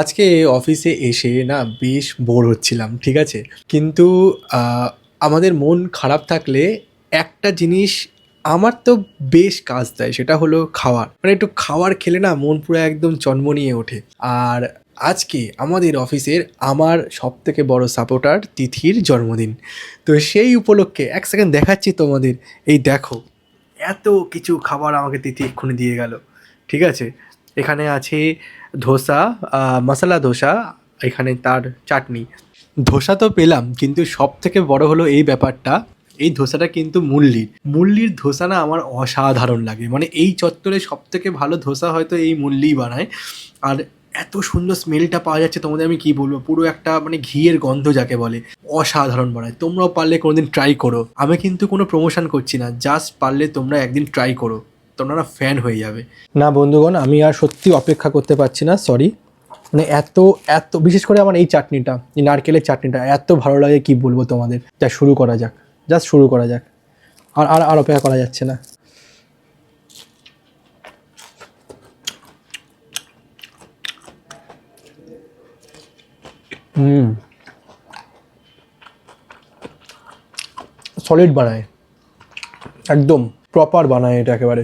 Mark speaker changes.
Speaker 1: আজকে অফিসে এসে না বেশ বোর হচ্ছিলাম, ঠিক আছে? কিন্তু আমাদের মন খারাপ থাকলে একটা জিনিস আমার তো বেশ কাজ দেয়, সেটা হলো খাওয়ার। মানে একটু খাওয়ার খেলে না মন পুরো একদম জন্ম নিয়ে ওঠে। আর আজকে আমাদের অফিসের আমার সব থেকে বড় সাপোর্টার তিথির জন্মদিন। তো সেই উপলক্ষে এক সেকেন্ড দেখাচ্ছি তোমাদের। এই দেখো, এত কিছু খাবার আমাকে তিথি এক্ষুনি দিয়ে গেল, ঠিক আছে? এখানে আছে ধোসা মশলা ধোসা, এখানে তার চাটনি। ধোসা তো পেলাম, কিন্তু সব থেকে বড় হলো এই ব্যাপারটা, এই ধোসাটা কিন্তু মুল্লির মুল্লির ধোসা না আমার অসাধারণ লাগে। মানে এই চত্বরে সব থেকে ভালো ধোসা হয়তো এই মুল্লিই বানায়। আর এত সুন্দর স্মেলটা পাওয়া যাচ্ছে, তোমাদের আমি কি বলব? পুরো একটা মানে ঘিয়ের গন্ধ যাকে বলে, অসাধারণ বানায়। তোমরাও পারলে কোনোদিন ট্রাই করো। আমি কিন্তু কোনো প্রমোশন করছি না জাস্ট পারলে তোমরা একদিন ট্রাই করো। তোমরা ফ্যান হয়ে যাবে। না বন্ধুগণ, আমি আর সত্যি অপেক্ষা করতে পারছি না সরি মানে এত এত, বিশেষ করে আমার এই চাটনিটা নারকেলের চাটনিটা, এত ভালো লাগে কি বলব তোমাদের। যা শুরু করা যাক জাস্ট শুরু করা যাক। আর আর আর অপেক্ষা করা যাচ্ছে না। হুম। সলিড বানায়। একদম। প্রপার বানায় এটা একেবারে।